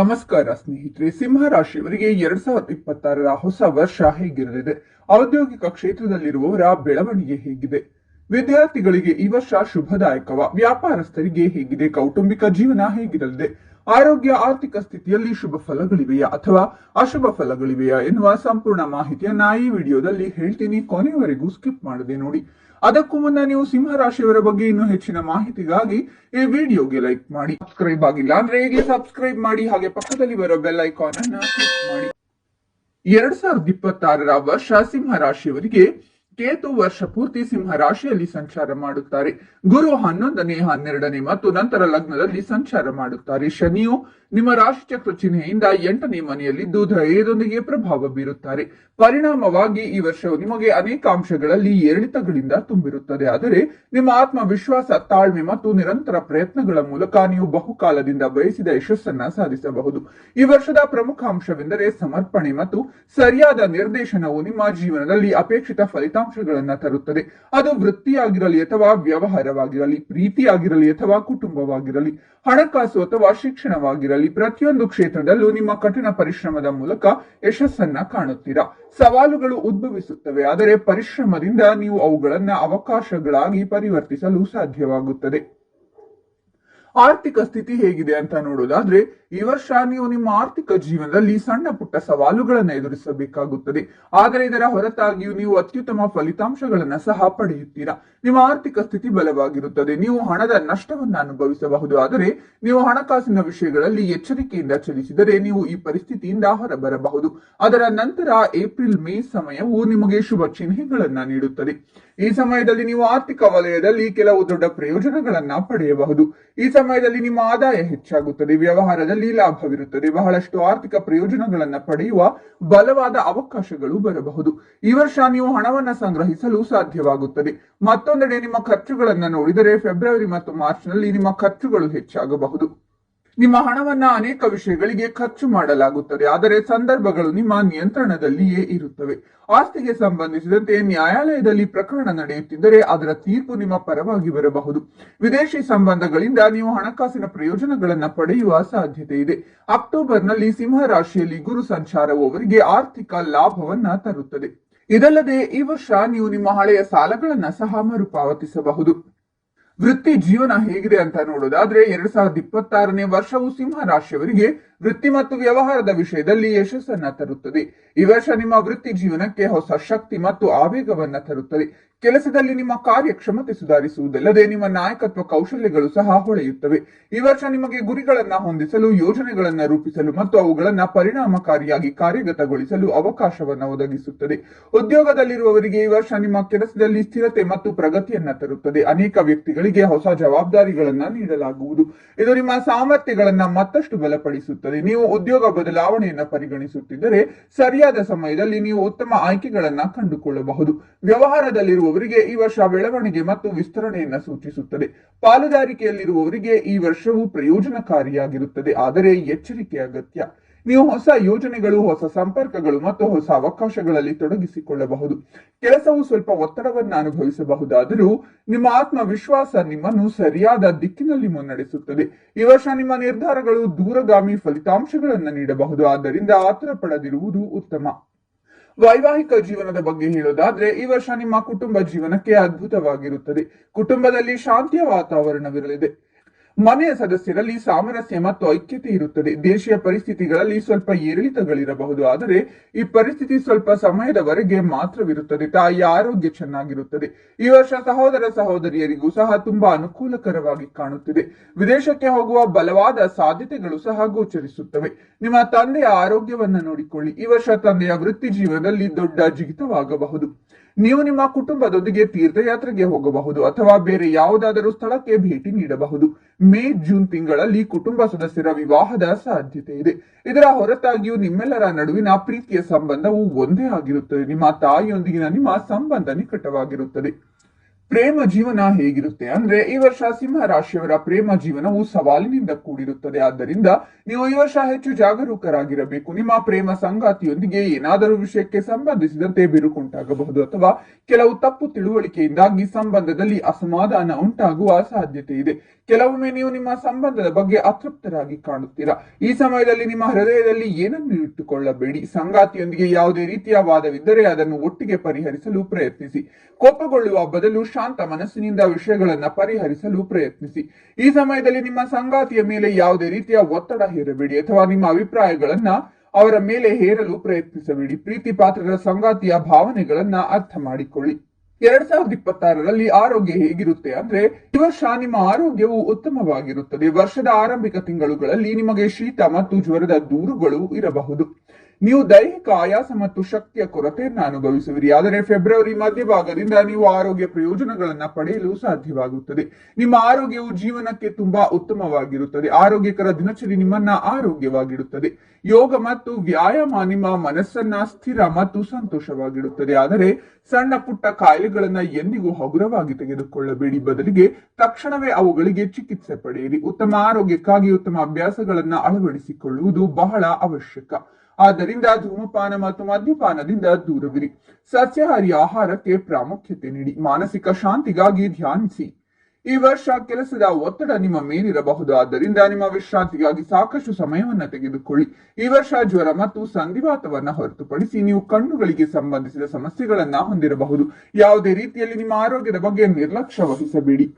ನಮಸ್ಕಾರ ಸ್ನೇಹಿತರೆ. ಸಿಂಹ ರಾಶಿಯವರಿಗೆ ಎರಡ್ ಸಾವಿರದ ಇಪ್ಪತ್ತಾರರ ಹೊಸ ವರ್ಷ ಹೇಗಿರಲಿದೆ? ಔದ್ಯೋಗಿಕ ಕ್ಷೇತ್ರದಲ್ಲಿರುವವರ ಬೆಳವಣಿಗೆ ಹೇಗಿದೆ? ವಿದ್ಯಾರ್ಥಿಗಳಿಗೆ ಈ ವರ್ಷ ಶುಭದಾಯಕವ? ವ್ಯಾಪಾರಸ್ಥರಿಗೆ ಹೇಗಿದೆ? ಕೌಟುಂಬಿಕ ಜೀವನ ಹೇಗಿರಲಿದೆ? ಆರೋಗ್ಯ, ಆರ್ಥಿಕ ಸ್ಥಿತಿಯಲ್ಲಿ ಶುಭ ಫಲಗಳಿವೆಯಾ ಅಥವಾ ಅಶುಭ ಫಲಗಳಿವೆಯಾ ಎನ್ನುವ ಸಂಪೂರ್ಣ ಮಾಹಿತಿಯನ್ನ ಈ ವಿಡಿಯೋದಲ್ಲಿ ಹೇಳ್ತೀನಿ. ಕೊನೆಯವರೆಗೂ ಸ್ಕಿಪ್ ಮಾಡದೆ ನೋಡಿ. ಅದಕ್ಕೂ ಮುನ್ನ ನೀವು ಸಿಂಹ ರಾಶಿಯವರ ಬಗ್ಗೆ ಇನ್ನೂ ಹೆಚ್ಚಿನ ಮಾಹಿತಿಗಾಗಿ ಈ ವಿಡಿಯೋಗೆ ಲೈಕ್ ಮಾಡಿ. ಸಬ್ಸ್ಕ್ರೈಬ್ ಆಗಿಲ್ಲ ಅಂದ್ರೆ ಹೇಗೆ ಸಬ್ಸ್ಕ್ರೈಬ್ ಮಾಡಿ, ಹಾಗೆ ಪಕ್ಕದಲ್ಲಿ ಬರೋ ಬೆಲ್ ಐಕಾನ್ ಅನ್ನ ಕ್ಲಿಕ್ ಮಾಡಿ. ಎರಡ್ ಸಾವಿರದ ಇಪ್ಪತ್ತಾರರ ವರ್ಷ ಸಿಂಹ ರಾಶಿಯವರಿಗೆ ಕೇತು ವರ್ಷ ಪೂರ್ತಿ ಸಿಂಹ ರಾಶಿಯಲ್ಲಿ ಸಂಚಾರ ಮಾಡುತ್ತಾರೆ. ಗುರು ಹನ್ನೊಂದನೇ, ಹನ್ನೆರಡನೇ ಮತ್ತು ನಂತರ ಲಗ್ನದಲ್ಲಿ ಸಂಚಾರ ಮಾಡುತ್ತಾರೆ. ಶನಿಯು ನಿಮ್ಮ ರಾಶಿ ಚಕ್ರ ಚಿಹ್ನೆಯಿಂದ ಎಂಟನೇ ಮನೆಯಲ್ಲಿದ್ದು ಧೈರ್ಯದೊಂದಿಗೆ ಪ್ರಭಾವ ಬೀರುತ್ತಾರೆ. ಪರಿಣಾಮವಾಗಿ ಈ ವರ್ಷವು ನಿಮಗೆ ಅನೇಕ ಅಂಶಗಳಲ್ಲಿ ಏರಿಳಿತಗಳಿಂದ ತುಂಬಿರುತ್ತದೆ. ಆದರೆ ನಿಮ್ಮ ಆತ್ಮವಿಶ್ವಾಸ, ತಾಳ್ಮೆ ಮತ್ತು ನಿರಂತರ ಪ್ರಯತ್ನಗಳ ಮೂಲಕ ನೀವು ಬಹುಕಾಲದಿಂದ ಬಯಸಿದ ಯಶಸ್ಸನ್ನ ಸಾಧಿಸಬಹುದು. ಈ ವರ್ಷದ ಪ್ರಮುಖ ಅಂಶವೆಂದರೆ ಸಮರ್ಪಣೆ ಮತ್ತು ಸರಿಯಾದ ನಿರ್ದೇಶನವು ನಿಮ್ಮ ಜೀವನದಲ್ಲಿ ಅಪೇಕ್ಷಿತ ಫಲಿತಾಂಶಗಳನ್ನ ತರುತ್ತದೆ. ಅದು ವೃತ್ತಿಯಾಗಿರಲಿ ಅಥವಾ ವ್ಯವಹಾರವಾಗಿರಲಿ, ಪ್ರೀತಿಯಾಗಿರಲಿ ಅಥವಾ ಕುಟುಂಬವಾಗಿರಲಿ, ಹಣಕಾಸು ಅಥವಾ ಶಿಕ್ಷಣವಾಗಿರಲಿ, ಪ್ರತಿಯೊಂದು ಕ್ಷೇತ್ರದಲ್ಲೂ ನಿಮ್ಮ ಕಠಿಣ ಪರಿಶ್ರಮದ ಮೂಲಕ ಯಶಸ್ಸನ್ನ ಕಾಣುತ್ತೀರಾ? ಸವಾಲುಗಳು ಉದ್ಭವಿಸುತ್ತವೆ, ಆದರೆ ಪರಿಶ್ರಮದಿಂದ ನೀವು ಅವುಗಳನ್ನ ಅವಕಾಶಗಳಾಗಿ ಪರಿವರ್ತಿಸಲು ಸಾಧ್ಯವಾಗುತ್ತದೆ. ಆರ್ಥಿಕ ಸ್ಥಿತಿ ಹೇಗಿದೆ ಅಂತ ನೋಡೋದಾದ್ರೆ ಈ ವರ್ಷ ನೀವು ನಿಮ್ಮ ಆರ್ಥಿಕ ಜೀವನದಲ್ಲಿ ಸಣ್ಣ ಪುಟ್ಟ ಸವಾಲುಗಳನ್ನು ಎದುರಿಸಬೇಕಾಗುತ್ತದೆ. ಆದರೆ ಇದರ ಹೊರತಾಗಿಯೂ ನೀವು ಅತ್ಯುತ್ತಮ ಫಲಿತಾಂಶಗಳನ್ನ ಸಹ ಪಡೆಯುತ್ತೀರಾ? ನಿಮ್ಮ ಆರ್ಥಿಕ ಸ್ಥಿತಿ ಬಲವಾಗಿರುತ್ತದೆ. ನೀವು ಹಣದ ನಷ್ಟವನ್ನು ಅನುಭವಿಸಬಹುದು. ಆದರೆ ನೀವು ಹಣಕಾಸಿನ ವಿಷಯಗಳಲ್ಲಿ ಎಚ್ಚರಿಕೆಯಿಂದ ಚಲಿಸಿದರೆ ನೀವು ಈ ಪರಿಸ್ಥಿತಿಯಿಂದ ಹೊರಬರಬಹುದು. ಅದರ ನಂತರ ಏಪ್ರಿಲ್, ಮೇ ಸಮಯವು ನಿಮಗೆ ಶುಭ ಚಿಹ್ನೆಗಳನ್ನ ನೀಡುತ್ತದೆ. ಈ ಸಮಯದಲ್ಲಿ ನೀವು ಆರ್ಥಿಕ ವಲಯದಲ್ಲಿ ಕೆಲವು ದೊಡ್ಡ ಪ್ರಯೋಜನಗಳನ್ನ ಪಡೆಯಬಹುದು. ಈ ಸಮಯದಲ್ಲಿ ನಿಮ್ಮ ಆದಾಯ ಹೆಚ್ಚಾಗುತ್ತದೆ. ವ್ಯವಹಾರದಲ್ಲಿ ಲಾಭವಿರುತ್ತದೆ ಬಹಳಷ್ಟು ಆರ್ಥಿಕ ಪ್ರಯೋಜನಗಳನ್ನ ಪಡೆಯುವ ಬಲವಾದ ಅವಕಾಶಗಳು ಬರಬಹುದು. ಈ ವರ್ಷ ನೀವು ಹಣವನ್ನ ಸಂಗ್ರಹಿಸಲು ಸಾಧ್ಯವಾಗುತ್ತದೆ. ಮತ್ತೊಂದೆಡೆ ನಿಮ್ಮ ಖರ್ಚುಗಳನ್ನ ನೋಡಿದರೆ ಫೆಬ್ರವರಿ ಮತ್ತು ಮಾರ್ಚ್ನಲ್ಲಿ ನಿಮ್ಮ ಖರ್ಚುಗಳು ಹೆಚ್ಚಾಗಬಹುದು. ನಿಮ್ಮ ಹಣವನ್ನ ಅನೇಕ ವಿಷಯಗಳಿಗೆ ಖರ್ಚು ಮಾಡಲಾಗುತ್ತದೆ, ಆದರೆ ಸಂದರ್ಭಗಳು ನಿಮ್ಮ ನಿಯಂತ್ರಣದಲ್ಲಿಯೇ ಇರುತ್ತವೆ. ಆಸ್ತಿಗೆ ಸಂಬಂಧಿಸಿದಂತೆ ನ್ಯಾಯಾಲಯದಲ್ಲಿ ಪ್ರಕರಣ ನಡೆಯುತ್ತಿದ್ದರೆ ಅದರ ತೀರ್ಪು ನಿಮ್ಮ ಪರವಾಗಿ ಬರಬಹುದು. ವಿದೇಶಿ ಸಂಬಂಧಗಳಿಂದ ನೀವು ಹಣಕಾಸಿನ ಪ್ರಯೋಜನಗಳನ್ನ ಪಡೆಯುವ ಸಾಧ್ಯತೆ ಇದೆ. ಅಕ್ಟೋಬರ್ನಲ್ಲಿ ಸಿಂಹ ರಾಶಿಯಲ್ಲಿ ಗುರು ಸಂಚಾರವು ಅವರಿಗೆ ಆರ್ಥಿಕ ಲಾಭವನ್ನ ತರುತ್ತದೆ. ಇದಲ್ಲದೆ ಈ ವರ್ಷ ನೀವು ನಿಮ್ಮ ಹಳೆಯ ಸಾಲಗಳನ್ನ ಸಹ ಮರುಪಾವತಿಸಬಹುದು. ವೃತ್ತಿ ಜೀವನ ಹೇಗಿದೆ ಅಂತ ನೋಡೋದಾದ್ರೆ ಎರಡ್ ಸಾವಿರದ ಇಪ್ಪತ್ತಾರನೇ ವರ್ಷವು ಸಿಂಹ ರಾಶಿಯವರಿಗೆ ವೃತ್ತಿ ಮತ್ತು ವ್ಯವಹಾರದ ವಿಷಯದಲ್ಲಿ ಯಶಸ್ಸನ್ನ ತರುತ್ತದೆ. ಈ ವರ್ಷ ನಿಮ್ಮ ವೃತ್ತಿ ಜೀವನಕ್ಕೆ ಹೊಸ ಶಕ್ತಿ ಮತ್ತು ಆವೇಗವನ್ನ ತರುತ್ತದೆ. ಕೆಲಸದಲ್ಲಿ ನಿಮ್ಮ ಕಾರ್ಯಕ್ಷಮತೆ ಸುಧಾರಿಸುವುದಲ್ಲದೆ ನಿಮ್ಮ ನಾಯಕತ್ವ ಕೌಶಲ್ಯಗಳು ಸಹ ಹೊಳೆಯುತ್ತವೆ. ಈ ವರ್ಷ ನಿಮಗೆ ಗುರಿಗಳನ್ನ ಹೊಂದಿಸಲು, ಯೋಜನೆಗಳನ್ನು ರೂಪಿಸಲು ಮತ್ತು ಅವುಗಳನ್ನ ಪರಿಣಾಮಕಾರಿಯಾಗಿ ಕಾರ್ಯಗತಗೊಳಿಸಲು ಅವಕಾಶವನ್ನು ಒದಗಿಸುತ್ತದೆ. ಉದ್ಯೋಗದಲ್ಲಿರುವವರಿಗೆ ಈ ವರ್ಷ ನಿಮ್ಮ ಕೆಲಸದಲ್ಲಿ ಸ್ಥಿರತೆ ಮತ್ತು ಪ್ರಗತಿಯನ್ನ ತರುತ್ತದೆ. ಅನೇಕ ವ್ಯಕ್ತಿಗಳಿಗೆ ಹೊಸ ಜವಾಬ್ದಾರಿಗಳನ್ನ ನೀಡಲಾಗುವುದು. ಇದು ನಿಮ್ಮ ಸಾಮರ್ಥ್ಯಗಳನ್ನ ಮತ್ತಷ್ಟು ಬಲಪಡಿಸುತ್ತದೆ. ನೀವು ಉದ್ಯೋಗ ಬದಲಾವಣೆಯನ್ನು ಪರಿಗಣಿಸುತ್ತಿದ್ದರೆ, ಸರಿಯಾದ ಸಮಯದಲ್ಲಿ ನೀವು ಉತ್ತಮ ಆಯ್ಕೆಗಳನ್ನ ಕಂಡುಕೊಳ್ಳಬಹುದು. ವ್ಯವಹಾರದಲ್ಲಿರುವವರಿಗೆ ಈ ವರ್ಷ ಬೆಳವಣಿಗೆ ಮತ್ತು ವಿಸ್ತರಣೆಯನ್ನು ಸೂಚಿಸುತ್ತದೆ. ಪಾಲುದಾರಿಕೆಯಲ್ಲಿರುವವರಿಗೆ ಈ ವರ್ಷವು ಪ್ರಯೋಜನಕಾರಿಯಾಗಿರುತ್ತದೆ. ಆದರೆ ಎಚ್ಚರಿಕೆ ಅಗತ್ಯ. ನೀವು ಹೊಸ ಯೋಜನೆಗಳು, ಹೊಸ ಸಂಪರ್ಕಗಳು ಮತ್ತು ಹೊಸ ಅವಕಾಶಗಳಲ್ಲಿ ತೊಡಗಿಸಿಕೊಳ್ಳಬಹುದು. ಕೆಲಸವು ಸ್ವಲ್ಪ ಒತ್ತಡವನ್ನು ಅನುಭವಿಸಬಹುದಾದರೂ ನಿಮ್ಮ ಆತ್ಮವಿಶ್ವಾಸ ನಿಮ್ಮನ್ನು ಸರಿಯಾದ ದಿಕ್ಕಿನಲ್ಲಿ ಮುನ್ನಡೆಸುತ್ತದೆ. ಈ ವರ್ಷ ನಿಮ್ಮ ನಿರ್ಧಾರಗಳು ದೂರಗಾಮಿ ಫಲಿತಾಂಶಗಳನ್ನು ನೀಡಬಹುದು. ಆದ್ದರಿಂದ ಆತರ ಪಡೆದಿರುವುದು ಉತ್ತಮ. ವೈವಾಹಿಕ ಜೀವನದ ಬಗ್ಗೆ ಹೇಳೋದಾದ್ರೆ ಈ ವರ್ಷ ನಿಮ್ಮ ಕುಟುಂಬ ಜೀವನಕ್ಕೆ ಅದ್ಭುತವಾಗಿರುತ್ತದೆ. ಕುಟುಂಬದಲ್ಲಿ ಶಾಂತಿಯ ವಾತಾವರಣವಿರಲಿದೆ. ಮನೆಯ ಸದಸ್ಯರಲ್ಲಿ ಸಾಮರಸ್ಯ ಮತ್ತು ಐಕ್ಯತೆ ಇರುತ್ತದೆ. ದೇಶೀಯ ಪರಿಸ್ಥಿತಿಗಳಲ್ಲಿ ಸ್ವಲ್ಪ ಏರಿಳಿತಗಳಿರಬಹುದು. ಆದರೆ ಈ ಪರಿಸ್ಥಿತಿ ಸ್ವಲ್ಪ ಸಮಯದವರೆಗೆ ಮಾತ್ರವಿರುತ್ತದೆ. ತಾಯಿಯ ಆರೋಗ್ಯ ಚೆನ್ನಾಗಿರುತ್ತದೆ. ಈ ವರ್ಷ ಸಹೋದರ ಸಹೋದರಿಯರಿಗೂ ಸಹ ತುಂಬಾ ಅನುಕೂಲಕರವಾಗಿ ಕಾಣುತ್ತಿದೆ. ವಿದೇಶಕ್ಕೆ ಹೋಗುವ ಬಲವಾದ ಸಾಧ್ಯತೆಗಳು ಸಹ ಗೋಚರಿಸುತ್ತವೆ. ನಿಮ್ಮ ತಂದೆಯ ಆರೋಗ್ಯವನ್ನು ನೋಡಿಕೊಳ್ಳಿ. ಈ ವರ್ಷ ತಂದೆಯ ವೃತ್ತಿ ಜೀವನದಲ್ಲಿ ದೊಡ್ಡ ಜಿಗಿತವಾಗಬಹುದು. ನೀವು ನಿಮ್ಮ ಕುಟುಂಬದೊಂದಿಗೆ ತೀರ್ಥಯಾತ್ರೆಗೆ ಹೋಗಬಹುದು ಅಥವಾ ಬೇರೆ ಯಾವುದಾದರೂ ಸ್ಥಳಕ್ಕೆ ಭೇಟಿ ನೀಡಬಹುದು. ಮೇ, ಜೂನ್ ತಿಂಗಳಲ್ಲಿ ಕುಟುಂಬ ಸದಸ್ಯರ ವಿವಾಹದ ಸಾಧ್ಯತೆ ಇದೆ. ಇದರ ಹೊರತಾಗಿಯೂ ನಿಮ್ಮೆಲ್ಲರ ನಡುವಿನ ಪ್ರೀತಿಯ ಸಂಬಂಧವು ಒಂದೇ ಆಗಿರುತ್ತದೆ. ನಿಮ್ಮ ತಾಯಿಯೊಂದಿಗಿನ ನಿಮ್ಮ ಸಂಬಂಧ ನಿಕಟವಾಗಿರುತ್ತದೆ. ಪ್ರೇಮ ಜೀವನ ಹೇಗಿರುತ್ತೆ? ಅಂದ್ರೆ ಈ ವರ್ಷ ಸಿಂಹ ರಾಶಿಯವರ ಪ್ರೇಮ ಜೀವನವು ಸವಾಲಿನಿಂದ ಕೂಡಿರುತ್ತದೆ. ಆದ್ದರಿಂದ ನೀವು ಈ ವರ್ಷ ಹೆಚ್ಚು ಜಾಗರೂಕರಾಗಿರಬೇಕು. ನಿಮ್ಮ ಪ್ರೇಮ ಸಂಗಾತಿಯೊಂದಿಗೆ ಏನಾದರೂ ವಿಷಯಕ್ಕೆ ಸಂಬಂಧಿಸಿದಂತೆ ಬಿರುಕುಂಟಾಗಬಹುದು ಅಥವಾ ಕೆಲವು ತಪ್ಪು ತಿಳುವಳಿಕೆಯಿಂದಾಗಿ ಸಂಬಂಧದಲ್ಲಿ ಅಸಮಾಧಾನ ಉಂಟಾಗುವ ಸಾಧ್ಯತೆ ಇದೆ. ಕೆಲವೊಮ್ಮೆ ನೀವು ನಿಮ್ಮ ಸಂಬಂಧದ ಬಗ್ಗೆ ಅತೃಪ್ತರಾಗಿ ಕಾಣುತ್ತೀರಾ? ಈ ಸಮಯದಲ್ಲಿ ನಿಮ್ಮ ಹೃದಯದಲ್ಲಿ ಏನನ್ನು ಇಟ್ಟುಕೊಳ್ಳಬೇಡಿ. ಸಂಗಾತಿಯೊಂದಿಗೆ ಯಾವುದೇ ರೀತಿಯ ವಾದವಿದ್ದರೆ ಅದನ್ನು ಒಟ್ಟಿಗೆ ಪರಿಹರಿಸಲು ಪ್ರಯತ್ನಿಸಿ. ಕೋಪಗೊಳ್ಳುವ ಬದಲು ಶಾಂತ ಮನಸ್ಸಿನಿಂದ ವಿಷಯಗಳನ್ನ ಪರಿಹರಿಸಲು ಪ್ರಯತ್ನಿಸಿ. ಈ ಸಮಯದಲ್ಲಿ ನಿಮ್ಮ ಸಂಗಾತಿಯ ಮೇಲೆ ಯಾವುದೇ ರೀತಿಯ ಒತ್ತಡ ಹೇರಬೇಡಿ ಅಥವಾ ನಿಮ್ಮ ಅಭಿಪ್ರಾಯಗಳನ್ನ ಅವರ ಮೇಲೆ ಹೇರಲು ಪ್ರಯತ್ನಿಸಬೇಡಿ. ಪ್ರೀತಿ ಪಾತ್ರರ ಸಂಗಾತಿಯ ಭಾವನೆಗಳನ್ನ ಅರ್ಥ ಮಾಡಿಕೊಳ್ಳಿ. ಎರಡ್ ಸಾವಿರದ ಇಪ್ಪತ್ತಾರರಲ್ಲಿ ಆರೋಗ್ಯ ಹೇಗಿರುತ್ತೆ ಅಂದ್ರೆ, ಈ ವರ್ಷ ನಿಮ್ಮ ಆರೋಗ್ಯವು ಉತ್ತಮವಾಗಿರುತ್ತದೆ. ವರ್ಷದ ಆರಂಭಿಕ ತಿಂಗಳುಗಳಲ್ಲಿ ನಿಮಗೆ ಶೀತ ಮತ್ತು ಜ್ವರದ ದೂರುಗಳು ಇರಬಹುದು. ನೀವು ದೈಹಿಕ ಆಯಾಸ ಮತ್ತು ಶಕ್ತಿಯ ಕೊರತೆಯನ್ನು ಅನುಭವಿಸುವಿರಿ. ಆದರೆ ಫೆಬ್ರವರಿ ಮಧ್ಯಭಾಗದಿಂದ ನೀವು ಆರೋಗ್ಯ ಪ್ರಯೋಜನಗಳನ್ನು ಪಡೆಯಲು ಸಾಧ್ಯವಾಗುತ್ತದೆ. ನಿಮ್ಮ ಆರೋಗ್ಯವು ಜೀವನಕ್ಕೆ ತುಂಬಾ ಉತ್ತಮವಾಗಿರುತ್ತದೆ. ಆರೋಗ್ಯಕರ ದಿನಚರಿ ನಿಮ್ಮನ್ನ ಆರೋಗ್ಯವಾಗಿಡುತ್ತದೆ. ಯೋಗ ಮತ್ತು ವ್ಯಾಯಾಮ ನಿಮ್ಮ ಮನಸ್ಸನ್ನ ಸ್ಥಿರ ಮತ್ತು ಸಂತೋಷವಾಗಿಡುತ್ತದೆ. ಆದರೆ ಸಣ್ಣ ಪುಟ್ಟ ಕಾಯಿಲೆಗಳನ್ನ ಎಂದಿಗೂ ಹಗುರವಾಗಿ ತೆಗೆದುಕೊಳ್ಳಬೇಡಿ. ಬದಲಿಗೆ ತಕ್ಷಣವೇ ಅವುಗಳಿಗೆ ಚಿಕಿತ್ಸೆ ಪಡೆಯಿರಿ. ಉತ್ತಮ ಆರೋಗ್ಯಕ್ಕಾಗಿ ಉತ್ತಮ ಅಭ್ಯಾಸಗಳನ್ನ ಅಳವಡಿಸಿಕೊಳ್ಳುವುದು ಬಹಳ ಅವಶ್ಯಕ. ಆದ್ದರಿಂದ ಧೂಮಪಾನ ಮತ್ತು ಮದ್ಯಪಾನದಿಂದ ದೂರವಿರಿ. ಸಸ್ಯಾಹಾರಿ ಆಹಾರಕ್ಕೆ ಪ್ರಾಮುಖ್ಯತೆ ನೀಡಿ, ಮಾನಸಿಕ ಶಾಂತಿಗಾಗಿ ಧ್ಯಾನಿಸಿ. ಈ ವರ್ಷ ಕೆಲಸದ ಒತ್ತಡ ನಿಮ್ಮ ಮೇಲಿರಬಹುದು, ಆದ್ದರಿಂದ ನಿಮ್ಮ ವಿಶ್ರಾಂತಿಗಾಗಿ ಸಾಕಷ್ಟು ಸಮಯವನ್ನು ತೆಗೆದುಕೊಳ್ಳಿ. ಈ ವರ್ಷ ಜ್ವರ ಮತ್ತು ಸಂಧಿವಾತವನ್ನು ಹೊರತುಪಡಿಸಿ ನೀವು ಕಣ್ಣುಗಳಿಗೆ ಸಂಬಂಧಿಸಿದ ಸಮಸ್ಯೆಗಳನ್ನ ಹೊಂದಿರಬಹುದು. ಯಾವುದೇ ರೀತಿಯಲ್ಲಿ ನಿಮ್ಮ ಆರೋಗ್ಯದ ಬಗ್ಗೆ ನಿರ್ಲಕ್ಷ್ಯ ವಹಿಸಬೇಡಿ.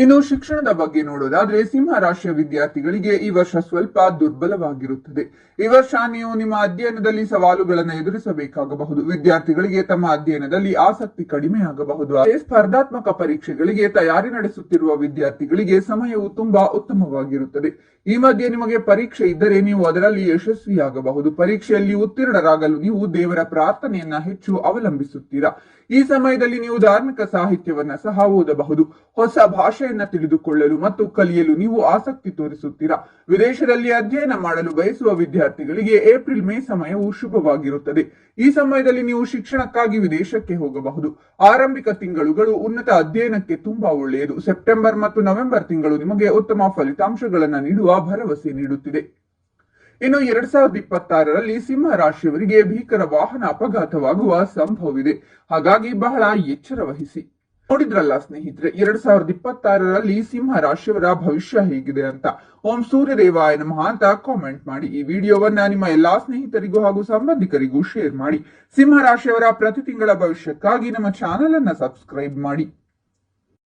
ಇನ್ನು ಶಿಕ್ಷಣದ ಬಗ್ಗೆ ನೋಡೋದಾದ್ರೆ ಸಿಂಹ ರಾಶಿಯ ವಿದ್ಯಾರ್ಥಿಗಳಿಗೆ ಈ ವರ್ಷ ಸ್ವಲ್ಪ ದುರ್ಬಲವಾಗಿರುತ್ತದೆ. ಈ ವರ್ಷ ನೀವು ನಿಮ್ಮ ಅಧ್ಯಯನದಲ್ಲಿ ಸವಾಲುಗಳನ್ನು ಎದುರಿಸಬೇಕಾಗಬಹುದು. ವಿದ್ಯಾರ್ಥಿಗಳಿಗೆ ತಮ್ಮ ಅಧ್ಯಯನದಲ್ಲಿ ಆಸಕ್ತಿ ಕಡಿಮೆ ಆಗಬಹುದು. ಸ್ಪರ್ಧಾತ್ಮಕ ಪರೀಕ್ಷೆಗಳಿಗೆ ತಯಾರಿ ನಡೆಸುತ್ತಿರುವ ವಿದ್ಯಾರ್ಥಿಗಳಿಗೆ ಸಮಯವು ತುಂಬಾ ಉತ್ತಮವಾಗಿರುತ್ತದೆ. ಈ ಮಧ್ಯೆ ನಿಮಗೆ ಪರೀಕ್ಷೆ ಇದ್ದರೆ ನೀವು ಅದರಲ್ಲಿ ಯಶಸ್ವಿಯಾಗಬಹುದು. ಪರೀಕ್ಷೆಯಲ್ಲಿ ಉತ್ತೀರ್ಣರಾಗಲು ನೀವು ದೇವರ ಪ್ರಾರ್ಥನೆಯನ್ನ ಹೆಚ್ಚು ಅವಲಂಬಿಸುತ್ತೀರಾ? ಈ ಸಮಯದಲ್ಲಿ ನೀವು ಧಾರ್ಮಿಕ ಸಾಹಿತ್ಯವನ್ನ ಸಹ ಓದಬಹುದು. ಹೊಸ ಭಾಷೆಯನ್ನ ತಿಳಿದುಕೊಳ್ಳಲು ಮತ್ತು ಕಲಿಯಲು ನೀವು ಆಸಕ್ತಿ ತೋರಿಸುತ್ತೀರಾ? ವಿದೇಶದಲ್ಲಿ ಅಧ್ಯಯನ ಮಾಡಲು ಬಯಸುವ ವಿದ್ಯಾರ್ಥಿಗಳಿಗೆ ಏಪ್ರಿಲ್, ಮೇ ಸಮಯವು ಶುಭವಾಗಿರುತ್ತದೆ. ಈ ಸಮಯದಲ್ಲಿ ನೀವು ಶಿಕ್ಷಣಕ್ಕಾಗಿ ವಿದೇಶಕ್ಕೆ ಹೋಗಬಹುದು. ಆರಂಭಿಕ ತಿಂಗಳುಗಳು ಉನ್ನತ ಅಧ್ಯಯನಕ್ಕೆ ತುಂಬಾ ಒಳ್ಳೆಯದು. ಸೆಪ್ಟೆಂಬರ್ ಮತ್ತು ನವೆಂಬರ್ ತಿಂಗಳು ನಿಮಗೆ ಉತ್ತಮ ಫಲಿತಾಂಶಗಳನ್ನು ನೀಡುವ ಭರವಸೆ ನೀಡುತ್ತಿದೆ. ಇನ್ನು ಎರಡ್ ಸಾವಿರದ ಇಪ್ಪತ್ತಾರರಲ್ಲಿ ಸಿಂಹ ರಾಶಿಯವರಿಗೆ ಭೀಕರ ವಾಹನ ಅಪಘಾತವಾಗುವ ಸಂಭವವಿದೆ. ಹಾಗಾಗಿ ಬಹಳ ಎಚ್ಚರ ವಹಿಸಿ. ನೋಡಿದ್ರಲ್ಲ ಸ್ನೇಹಿತರೆ, ಎರಡ್ ಸಾವಿರದ ಇಪ್ಪತ್ತಾರರಲ್ಲಿ ಸಿಂಹ ರಾಶಿಯವರ ಭವಿಷ್ಯ ಹೇಗಿದೆ ಅಂತ. ಓಂ ಸೂರ್ಯದೇವಾಯ ನಮಃ ಅಂತ ಕಾಮೆಂಟ್ ಮಾಡಿ. ಈ ವಿಡಿಯೋವನ್ನ ನಿಮ್ಮ ಎಲ್ಲಾ ಸ್ನೇಹಿತರಿಗೂ ಹಾಗೂ ಸಂಬಂಧಿಕರಿಗೂ ಶೇರ್ ಮಾಡಿ. ಸಿಂಹ ರಾಶಿಯವರ ಪ್ರತಿ ತಿಂಗಳ ಭವಿಷ್ಯಕ್ಕಾಗಿ ನಮ್ಮ ಚಾನೆಲ್ ಅನ್ನ ಸಬ್ಸ್ಕ್ರೈಬ್ ಮಾಡಿ.